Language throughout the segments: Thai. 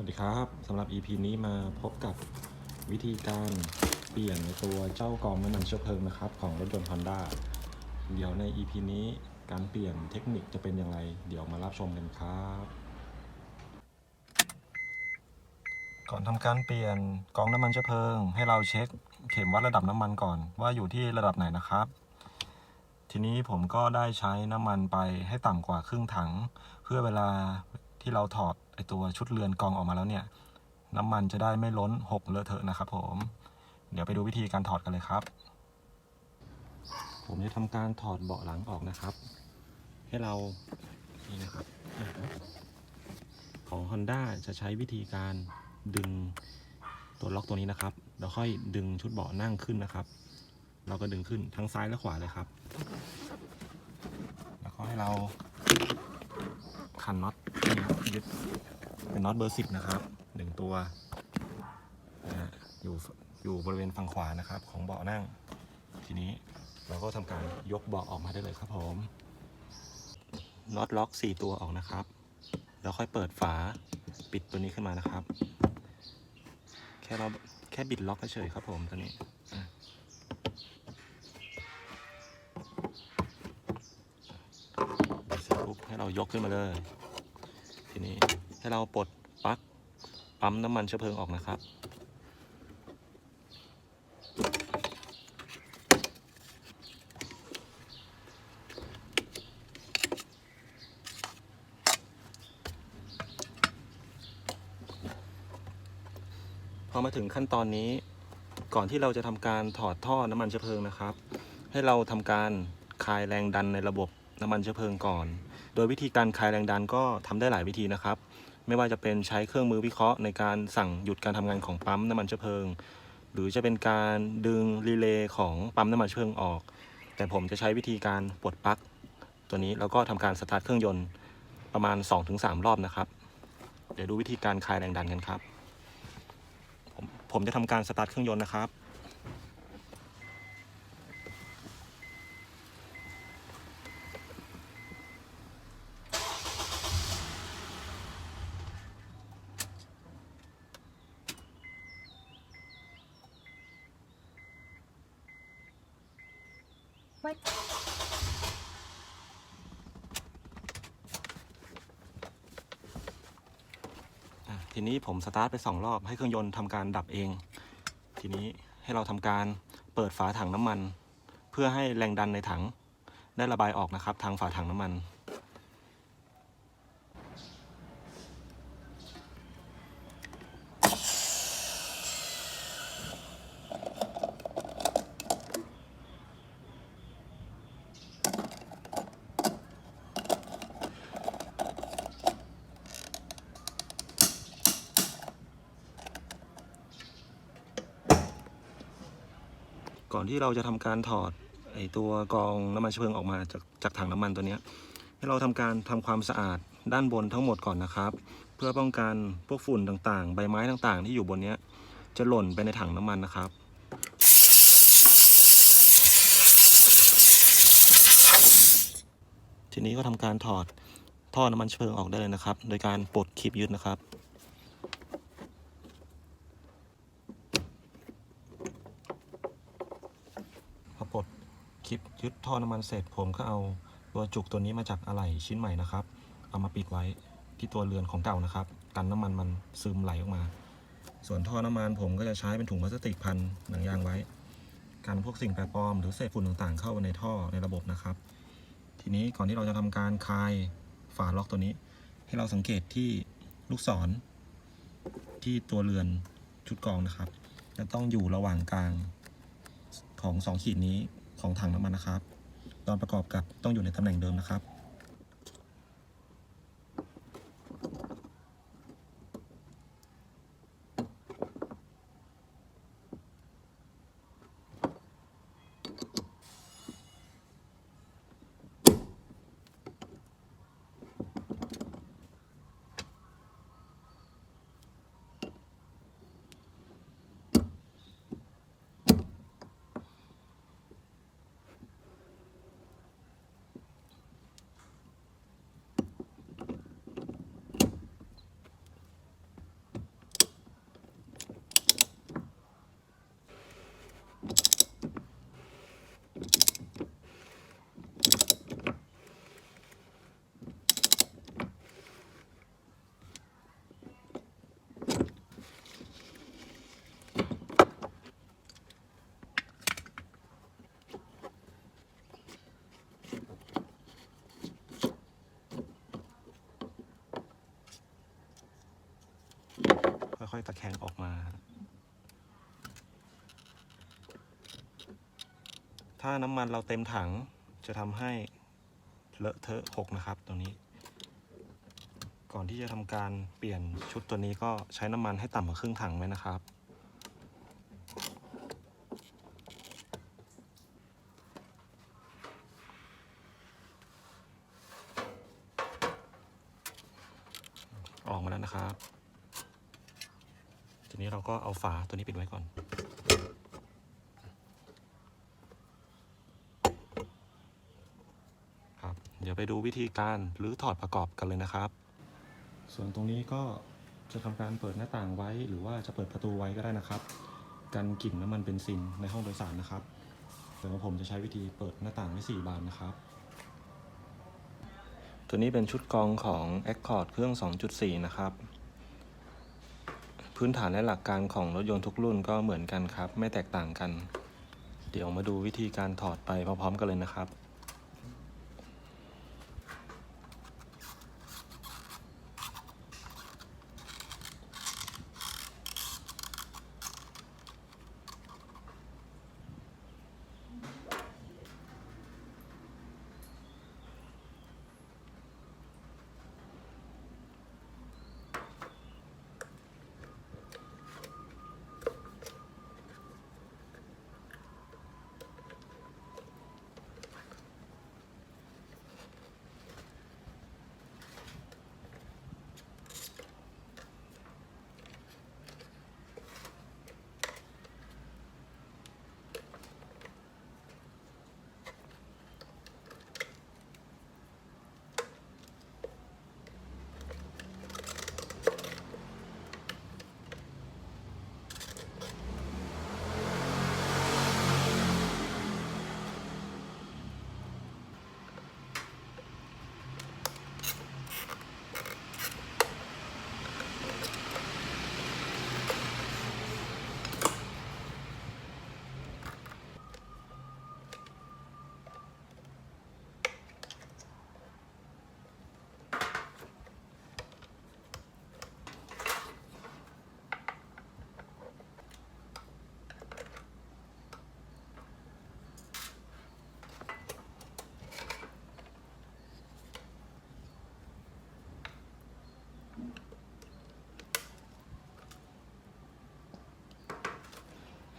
วัสดีครับสำหรับ EP นี้มาพบกับวิธีการเปลี่ยนในตัวเจ้ากองน้ำมันเชื้อเพลิงนะครับ ของรถยนต์ Honda เดี๋ยวใน EP นี้การเปลี่ยนเทคนิคจะเป็นอย่างไร เดี๋ยวมารับชมกันครับ ก่อนทำการเปลี่ยนกองน้ำมันเชื้อเพลิง ให้เราเช็คเข็มวัดระดับน้ำมันก่อน ว่าอยู่ที่ระดับไหนนะครับ ทีนี้ผมก็ได้ใช้น้ำมันไปให้ต่ำกว่าครึ่งถัง เพื่อเวลาที่เราถอด ไอตัวชุดเรือนกองออกมาแล้วเนี่ย น้ำมันจะได้ไม่ล้นหกเลอะเทอะนะครับผม เดี๋ยวไปดูวิธีการถอดกันเลยครับ ผมจะทำการถอดเบาะหลังออกนะครับ ให้เรานี่นะครับ ของ Honda จะใช้วิธีการดึงตัวล็อกตัวนี้นะครับ แล้วค่อยดึงชุดเบาะนั่งขึ้นนะครับ เราก็ดึงขึ้นทั้งซ้ายและขวาเลยครับ แล้วก็ให้เราขันน็อตนี่ยึด เป็นน็อตเบอร์สิบนะครับหนึ่งตัวอยู่อยู่บริเวณฝั่งขวานะครับของเบาะนั่ง ทีนี้เราก็ทำการยกเบาะออกมาได้เลยครับผมน็อตล็อกสี่ตัวออกนะครับ แล้วค่อยเปิดฝาปิดตัวนี้ขึ้นมานะครับ แค่เราแค่บิดล็อกเฉยครับผมตัวนี้เสร็จปุ๊บให้เรายกขึ้นมาเลย ทีนี้ให้เราปลดปลั๊กปั๊มน้ำมันเชื้อเพลิงออกนะครับ พอมาถึงขั้นตอนนี้ก่อนที่เราจะทำการถอดท่อน้ำมันเชื้อเพลิงนะครับ ให้เราทำการคลายแรงดันในระบบน้ำมันเชื้อเพลิงก่อน ดยวิธีการคลายแรงดันก็ทำได้หลายวิธีนะครับ ไม่ว่าจะเป็นใช้เครื่องมือวิเคราะห์ในการสั่งหยุดการทำงานของปั๊มน้ำมันเชื้อเพลิง หรือจะเป็นการดึงรีเลย์ของปั๊มน้ำมันเชื้อเพลิงออก แต่ผมจะใช้วิธีการปลดปลั๊กตัวนี้แล้วก็ทำการสตาร์ทเครื่องยนต์ประมาณ 2-3 รอบนะครับ เดี๋ยวดูวิธีการคลายแรงดันกันครับ ผมผมจะทำการสตาร์ทเครื่องยนต์นะครับ ผมสตาร์ทไปสองรอบ ให้เครื่องยนต์ทำการดับเอง ทีนี้ให้เราทำการเปิดฝาถังน้ำมัน เพื่อให้แรงดันในถังได้ระบายออกนะครับ ทางฝาถังน้ำมัน ที่เราจะทำการถอดไอตัวกองน้ำมันเชื้อเพลิงออกมาจากจากถังน้ำมันตัวนี้ให้เราทำการทำความสะอาดด้านบนทั้งหมดก่อนนะครับ เพื่อป้องกันพวกฝุ่นต่างๆ ใบไม้ต่างๆ ที่อยู่บนนี้จะหล่นไปในถังน้ำมันนะครับทีนี้ก็ทำการถอดท่อน้ำมันเชื้อเพลิงออกได้เลยนะครับ โดยการปลดคลิปยึดนะครับ พอปลดคลิปยึด ท่อน้ำมันเสร็จผมก็เอาตัวจุกตัวนี้มาจากอะไหล่ชิ้นใหม่นะครับ เอามาปิดไว้ที่ตัวเรือนของเก่านะครับ กันน้ำมันมันซึมไหลออกมา ส่วนท่อน้ำมันผมก็จะใช้เป็นถุงพลาสติกพันหนังยางไว้กันพวกสิ่งแปลกปลอมหรือเศษฝุ่นต่างๆ เข้าไปในท่อในระบบนะครับ ทีนี้ก่อนที่เราจะทำการคลายฝาล็อกตัวนี้ ให้เราสังเกตที่ลูกศร ที่ตัวเรือนชุดกองนะครับ จะต้องอยู่ระหว่างกลางของสองขีดนี้ของถังน้ำมันนะครับ ตอนประกอบกับต้องอยู่ในตำแหน่งเดิมนะครับ ค่อยๆตะแคงออกมา ถ้าน้ำมันเราเต็มถังจะทำให้เลอะเทอะหกนะครับตัวนี้ ก่อนที่จะทำการเปลี่ยนชุดตัวนี้ก็ใช้น้ำมันให้ต่ำกว่าครึ่งถังไว้นะครับออกมาแล้วนะครับ นี้เราก็เอาฝาตัวนี้ปิดไว้ก่อน ครับ เดี๋ยวไปดูวิธีการหรือถอดประกอบกันเลยนะครับ ส่วนตรงนี้ก็จะทำการเปิดหน้าต่างไว้ หรือว่าจะเปิดประตูไว้ก็ได้นะครับ กันกลิ่นน้ำมันเบนซินในห้องโดยสารนะครับแต่ว่าผมจะใช้วิธีเปิดหน้าต่างไว้4บานนะครับ ตัวนี้เป็นชุดกรองของ Accord เครื่อง 2.4 นะครับ พื้นฐานและหลักการของรถยนต์ทุกรุ่นก็เหมือนกันครับ ไม่แตกต่างกัน เดี๋ยวมาดูวิธีการถอดไปพร้อมๆกันเลยนะครับ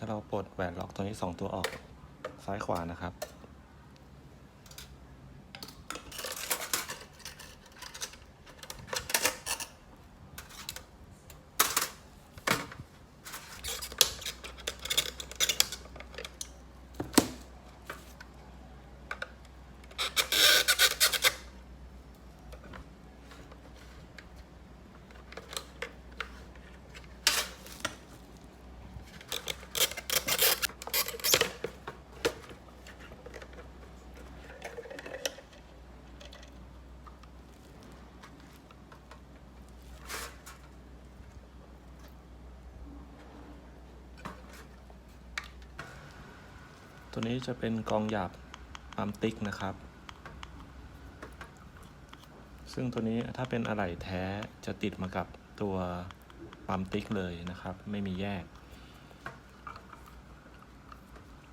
เราปลดแหวนล็อกตัวนี้ 2 ตัวออกซ้ายขวานะครับ ตัวนี้จะเป็นกองหยาบปั๊มติ๊กนะครับ ซึ่งตัวนี้ถ้าเป็นอะไหล่แท้จะติดมากับตัวปั๊มติ๊กเลยนะครับ ไม่มีแยก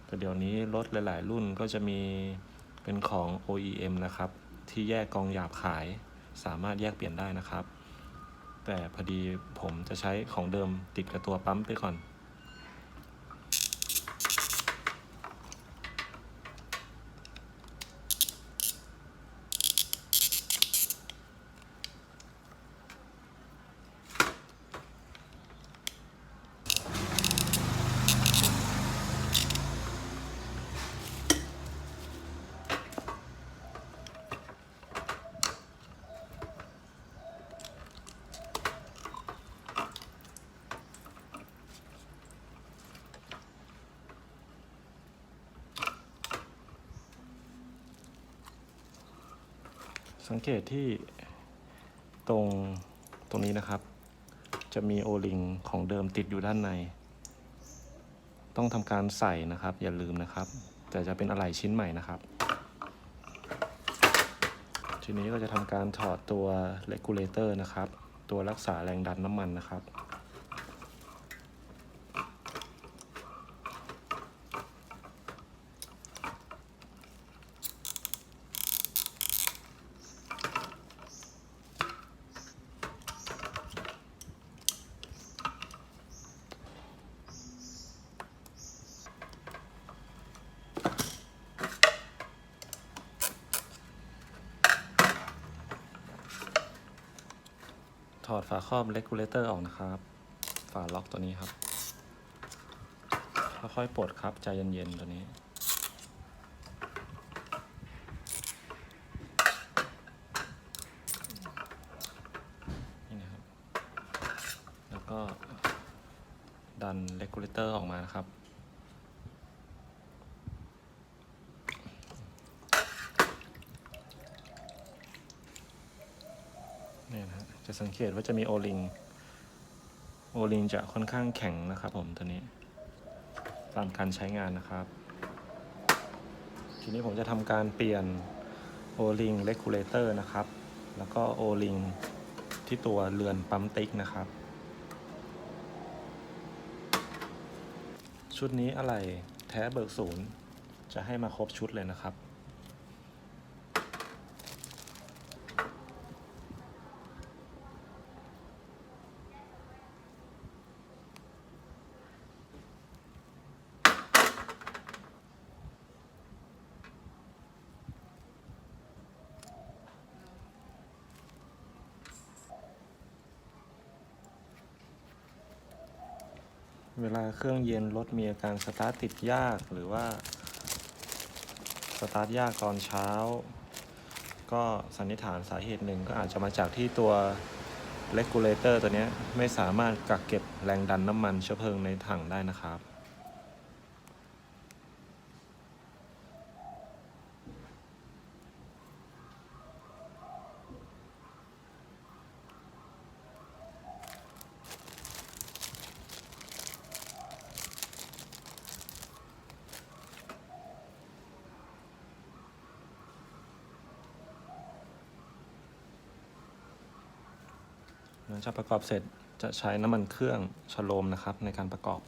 แต่เดี๋ยวนี้รถหลาย ๆ รุ่นก็จะมีเป็นของ OEM นะครับ ที่แยกกองหยาบขายสามารถแยกเปลี่ยนได้นะครับ แต่พอดีผมจะใช้ของเดิมติดกับตัวปั๊มไปก่อน สังเกตที่ตรงตรงนี้นะครับ จะมีโอลิงของเดิมติดอยู่ด้านใน ต้องทำการใส่นะครับ อย่าลืมนะครับ แต่จะเป็นอะไหล่ชิ้นใหม่นะครับ ทีนี้ก็จะทำการถอดตัวเลกูลเลเตอร์นะครับ ตัวรักษาแรงดันน้ำมันนะครับ ถอดฝาครอบเลกูเลเตอร์ออกนะครับ ฝาล็อกตัวนี้ครับ ค่อยๆปลดครับ ใจเย็นๆตัวนี้นะครับ แล้วก็ ดันเลกูเลเตอร์ออกมานะครับ เนี่ยนะฮะจะ สังเกตว่าจะมีโอลิง โอลิงจะค่อนข้างแข็งนะครับผมตัวนี้ ตามการใช้งานนะครับ ทีนี้ผมจะทำการเปลี่ยนโอลิงเลกูเลเตอร์นะครับ แล้วก็โอลิงที่ตัวเรือนปั๊มติ๊กนะครับ ชุดนี้อะไรแท้เบิกศูนย์จะให้มาครบชุดเลยนะครับ เครื่องเย็นรถมีอาการสตาร์ทติดยากหรือว่าสตาร์ทยากตอนเช้า ก็สันนิษฐานสาเหตุหนึ่งก็อาจจะมาจากที่ตัวเลกูลเลเตอร์ตัวนี้ไม่สามารถกักเก็บแรงดันน้ำมันเชื้อเพลิงในถังได้นะครับ จะประกอบเสร็จจะใช้น้ำมันเครื่องชโลมนะครับในการประกอบ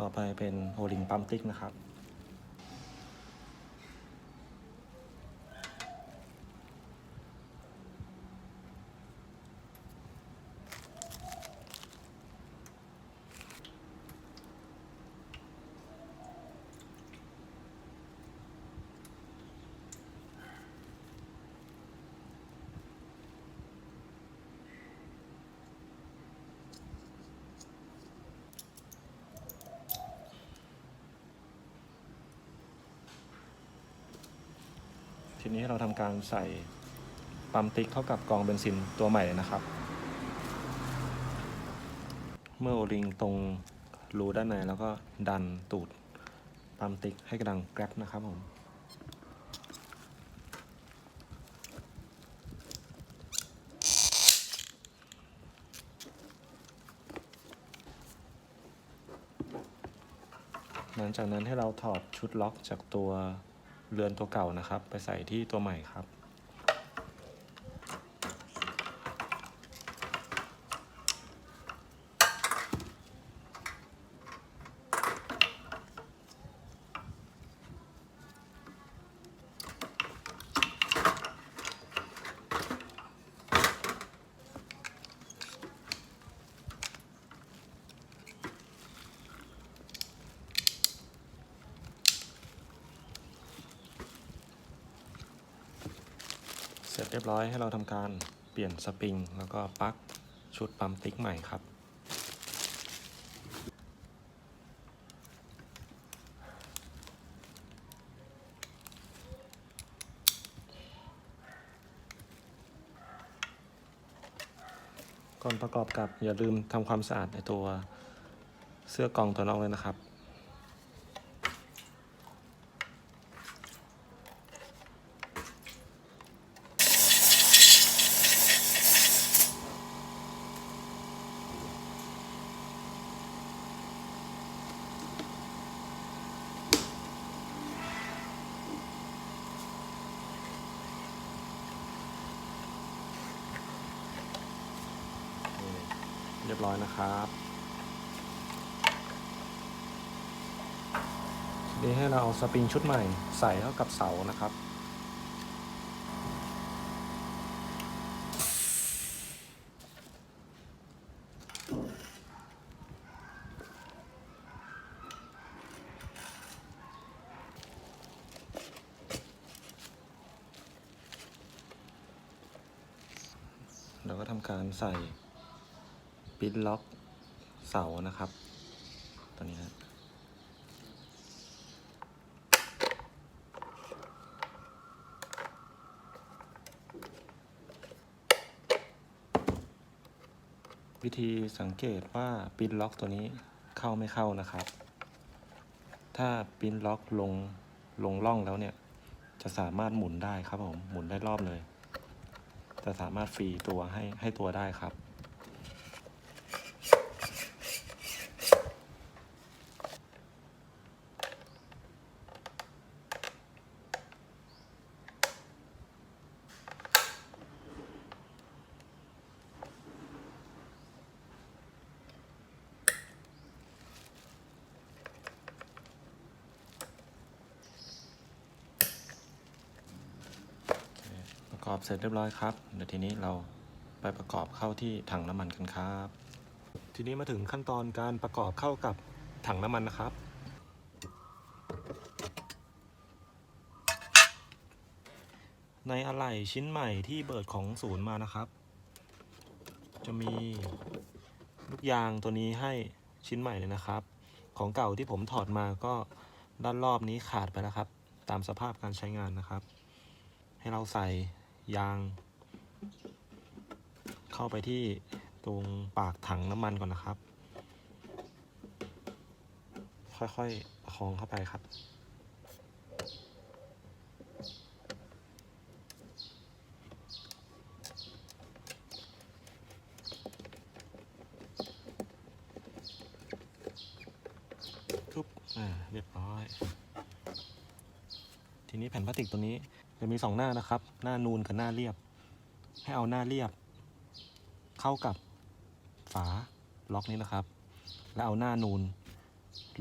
ต่อไปเป็นโอลิงปั๊มติ๊กนะครับ นี้เราทำการใส่ปั๊มติ๊กเข้ากับกรองเบนซินตัวใหม่เลยนะครับ เมื่อโอลิงตรงรูด้านในแล้วก็ดันตูดปั๊มติ๊กให้กระดังแกร็บนะครับผมหลังจากนั้นให้เราถอดชุดล็อกจากตัว เรือนตัวเก่านะครับ ไปใส่ที่ตัวใหม่ครับ เร็จเรียบร้อยให้เราทำการเปลี่ยนสปริง แล้วก็ปลั๊กชุดปั๊มติ๊กใหม่ครับ ก่อนประกอบกับอย่าลืมทำความสะอาดในตัวเสื้อกองตัวนอกเลยนะครับ ยบร้อยนะครับทีนี้ให้เราเอาสปริงชุดใหม่ใส่เข้ากับเสานะครับเราก็ทำการใส่ ปินล็อกเสานะครับตัวนี้นะวิธีสังเกตว่าปินล็อกตัวนี้เข้าไม่เข้านะครับ ถ้าปินล็อกลงลงล่องแล้วเนี่ย จะสามารถหมุนได้ครับผม หมุนได้รอบเลย จะสามารถฟรีตัวให้ให้ตัวได้ครับ อบเสร็จเรียบร้อยครับ เดี๋ยวทีนี้เราไปประกอบเข้าที่ถังน้ำมันกันครับ ทีนี้มาถึงขั้นตอนการประกอบเข้ากับถังน้ำมันนะครับ ในอะไหล่ชิ้นใหม่ที่เบิดของศูนย์มานะครับ จะมีลูกยางตัวนี้ให้ชิ้นใหม่เลยนะครับ ของเก่าที่ผมถอดมาก็ด้านรอบนี้ขาดไปแล้วครับ ตามสภาพการใช้งานนะครับ ให้เราใส่ ยาง เข้าไปที่ตรงปากถังน้ำมันก่อนนะครับ ค่อยๆประคองเข้าไปครับทุบอ่าเรียบร้อย ทีนี้แผ่นพลาสติกตัวนี้ จะมีสองหน้านะครับ หน้านูนกับหน้าเรียบ ให้เอาหน้าเรียบ เข้ากับฝาล็อกนี้นะครับ แล้วเอาหน้านูน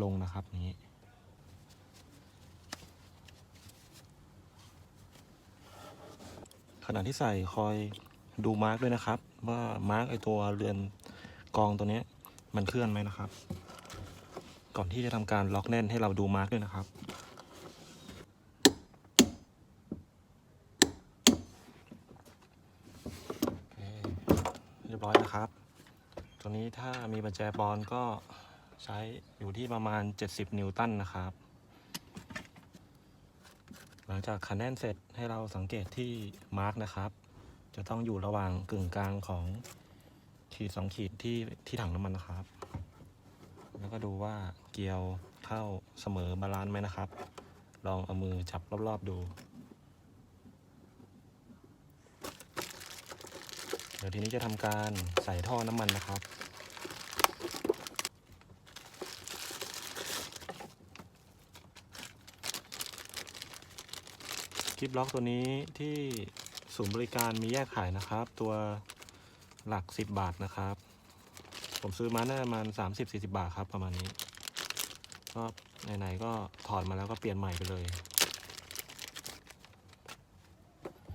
ลงนะครับนี้ขณะที่ใส่คอยดูมาร์กด้วยนะครับ ว่ามาร์กไอตัวเรือนกองตัวนี้มันเคลื่อนไหมนะครับ ก่อนที่จะทำการล็อกแน่นให้เราดูมาร์กด้วยนะครับ โอเคเรียบร้อยนะครับ ตัวนี้ถ้ามีบัญแจบอลก็ใช้อยู่ที่ประมาณ 70 นิวตันนะครับ หลังจากขันแน่นเสร็จให้เราสังเกตที่มาร์กนะครับ จะต้องอยู่ระหว่างกึ่งกลางของขีดสองขีดที่ที่ถังน้ำมันนะครับ แล้วก็ดูว่าเกลียวเข้าเสมอบาลานซ์ไหมนะครับ ลองเอามือจับรอบๆดู ดี๋ยวทีนี้จะทำการใส่ท่อน้ำมันนะครับ คลิปล็อกตัวนี้ที่ศูนย์บริการมีแยกขายนะครับ ตัวหลัก 10 บาทนะครับ ผมซื้อมาน่าประมาณ 30-40 บาทครับประมาณนี้ ก็ไหนๆก็ถอดมาแล้วก็เปลี่ยนใหม่ไปเลย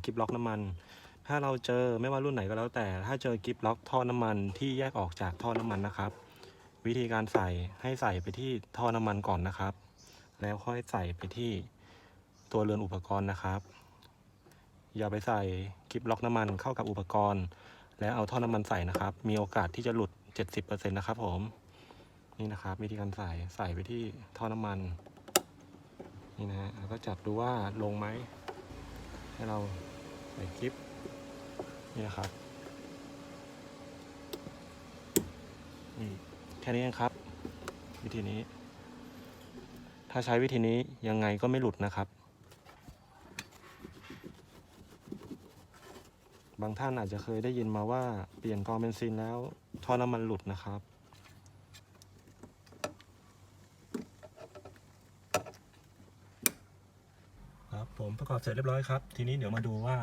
คลิปล็อกน้ำมัน ถ้าเราเจอไม่ว่ารุ่นไหนก็แล้วแต่ ถ้าเจอกิฟล็อกท่อน้ำมันที่แยกออกจากท่อน้ำมันนะครับ วิธีการใส่ให้ใส่ไปที่ท่อน้ำมันก่อนนะครับ แล้วค่อยใส่ไปที่ตัวเรือนอุปกรณ์นะครับ อย่าไปใส่กิฟล็อกน้ำมันเข้ากับอุปกรณ์ แล้วเอาท่อน้ำมันใส่นะครับ มีโอกาสที่จะหลุด 70%นะครับผมนี่นะครับ วิธีการใส่ใส่ไปที่ท่อน้ำมันนี่นะฮะแล้วก็จับดูว่าลงไหมให้เราใส่กิฟ นี่นะครับ นี่แค่นี้เองครับ วิธีนี้ ถ้าใช้วิธีนี้ยังไงก็ไม่หลุดนะครับ บางท่านอาจจะเคยได้ยินมาว่าเปลี่ยนกองเบนซินแล้วท่อน้ำมันหลุดนะครับครับผมประกอบเสร็จเรียบร้อยครับ ทีนี้เดี๋ยวมาดูว่า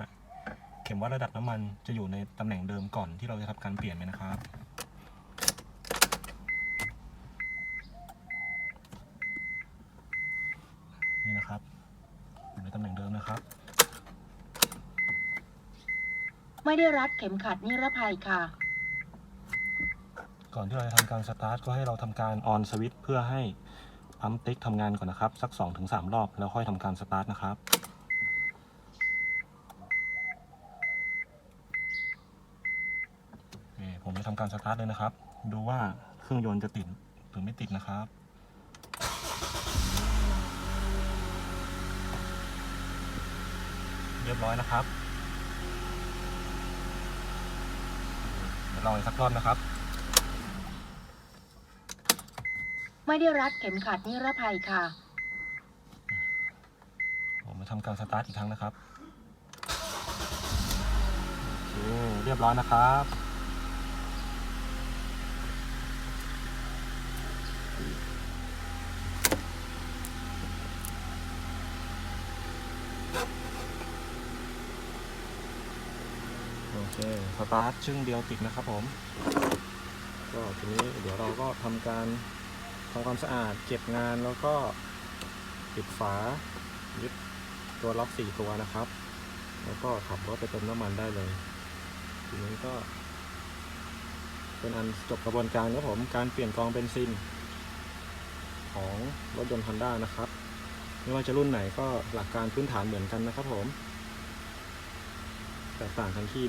ข็มวัดระดับน้ำมันจะอยู่ในตำแหน่งเดิมก่อนที่เราจะทำการเปลี่ยนไหมนะครับนี่นะครับอยู่ในตำแหน่งเดิมนะครับ ไม่ได้รัดเข็มขัดนิรภัยค่ะ ก่อนที่เราจะทำการสตาร์ทก็ให้เราทำการออนสวิตช์เพื่อให้อัมติ๊กทำงานก่อนนะครับ สัก 2-3 รอบแล้วค่อยทำการสตาร์ทนะครับ ผมจะทำการสตาร์ทเลยนะครับ ดูว่าเครื่องยนต์จะติดหรือไม่ติดนะครับเรียบร้อยนะครับเดี๋ยวลองอีกสักรอบนะครับ ไม่ได้รัดเข็มขัดนิรภัยค่ะ ผมมาทำการสตาร์ทอีกครั้งนะครับ โอเค เรียบร้อยนะครับ คสตาร์ทชึ่งเดียวติดนะครับผม ก็ทีนี้เดี๋ยวเราก็ทำการทำความสะอาดเก็บงานแล้วก็ปิดฝายึดตัวล็อกสี่ตัวนะครับ แล้วก็ขับรถไปเติมน้ำมันได้เลย ทีนี้ก็ เป็นอันจบกระบวนการครับผมการเปลี่ยนกรองเบนซิน ของรถยนต์ Honda นะครับ ไม่ว่าจะรุ่นไหนก็หลักการพื้นฐานเหมือนกันนะครับผม แตกต่างกันที่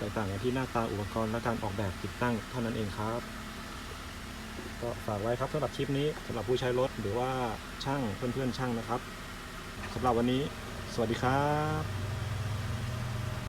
แตกต่างกันที่หน้าตาอุปกรณ์และการออกแบบติดตั้งเท่านั้นเองครับ ก็ฝากไว้ครับสำหรับคลิปนี้สำหรับผู้ใช้รถหรือว่าช่างเพื่อนๆช่างนะครับสำหรับวันนี้ สวัสดีครับ